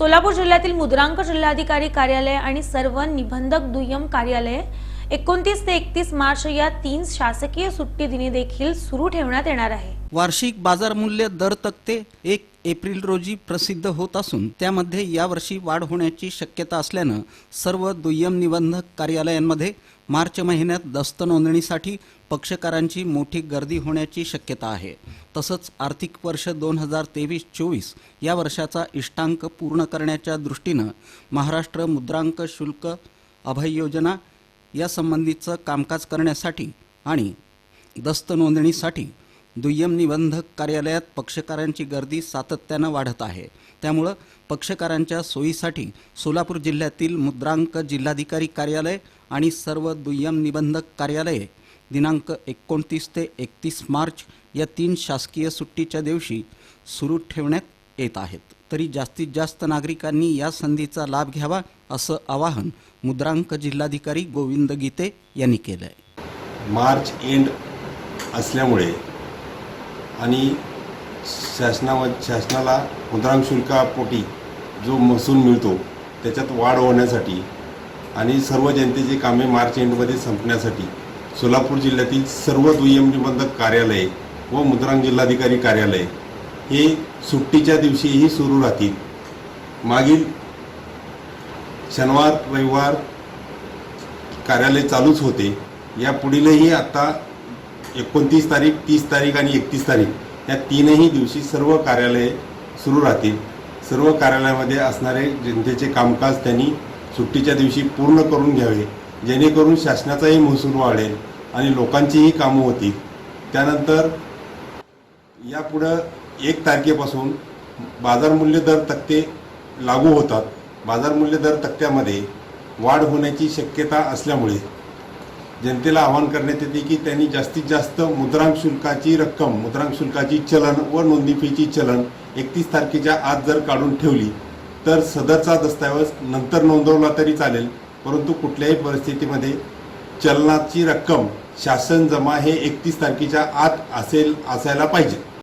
सोलापूर जिल्ह्यातील मुद्रांक जिल्हाधिकारी कार्यालय आणि सर्व निबंधक दुय्यम कार्यालये एकोणतीस ते एकतीस मार्च या तीन शासकीय सुट्टी दिनी देखील सुरू ठेवण्यात येणार आहे. वार्षिक बाजार मूल्य दर तक्ते एक एप्रिल रोजी प्रसिद्ध होत असून त्यामध्ये यावर्षी वाढ होण्याची शक्यता असल्यानं सर्व दुय्यम निबंधक कार्यालयांमध्ये मार्च महिन्यात दस्त नोंदणीसाठी पक्षकारांची मोठी गर्दी होण्याची शक्यता आहे. तसंच आर्थिक वर्ष दोन हजार तेवीस चोवीस या वर्षाचा इष्टांक पूर्ण करण्याच्या दृष्टीनं महाराष्ट्र मुद्रांक शुल्क अभय योजना यासंबंधीचं कामकाज करण्यासाठी आणि दस्त नोंदणीसाठी दुय्यम निबंधक कार्यालयात पक्षकारांची गर्दी सातत्यानं वाढत आहे. त्यामुळं पक्षकारांच्या सोयीसाठी सोलापूर जिल्ह्यातील मुद्रांक जिल्हाधिकारी कार्यालय आणि सर्व दुय्यम निबंधक कार्यालये दिनांक एकोणतीस ते एकतीस मार्च या तीन शासकीय सुट्टीच्या दिवशी सुरू ठेवण्यात येत आहेत. तरी जास्तीत जास्त नागरिकांनी या संधीचा लाभ घ्यावा असं आवाहन मुद्रांक जिल्हाधिकारी गोविंद गीते यांनी केलं आहे मार्च एंड असल्यामुळे आणि शासनाव शासनाला मुद्रांक शुल्कापोटी जो महसूल मिळतो त्याच्यात वाढ होण्यासाठी आणि सर्व जनतेची कामे मार्च एंडमध्ये संपण्यासाठी सोलापूर जिल्ह्यातील सर्व दुय्यम निबंधक कार्यालये व मुद्रांक जिल्हाधिकारी कार्यालय हे सुट्टीच्या दिवशीही सुरू राहतील. मागील शनिवार रविवार कार्यालय चालूच होते. या पुढीलही आता एकोणतीस तारीख तीस तारीख आणि एकतीस तारीख या तीनही दिवशी सर्व कार्यालये सुरू राहतील. सर्व कार्यालयामध्ये असणारे जनतेचे कामकाज त्यांनी सुट्टीच्या दिवशी पूर्ण करून घ्यावे जेणेकरून शासनाचाही महसूल वाढेल आणि लोकांचीही कामं होतील. त्यानंतर यापुढं एक तारखेपासून बाजारमूल्य दर तक्ते लागू होतात. बाजारमूल्य दर तक्त्यामध्ये वाढ होण्याची शक्यता असल्यामुळे जनतेला आवाहन करण्यात येते की त्यांनी जास्तीत जास्त मुद्रांक शुल्काची रक्कम मुद्रांक शुल्काची चलन व नोंदणी फीची चलन एकतीस तारखेच्या आत जर काढून ठेवली तर सदरचा दस्तऐवज नंतर नोंदवला तरी चालेल परंतु कुठल्याही परिस्थितीमध्ये चलनाची रक्कम शासन जमा हे एकतीस तारखेच्या आत असेल असायला पाहिजे.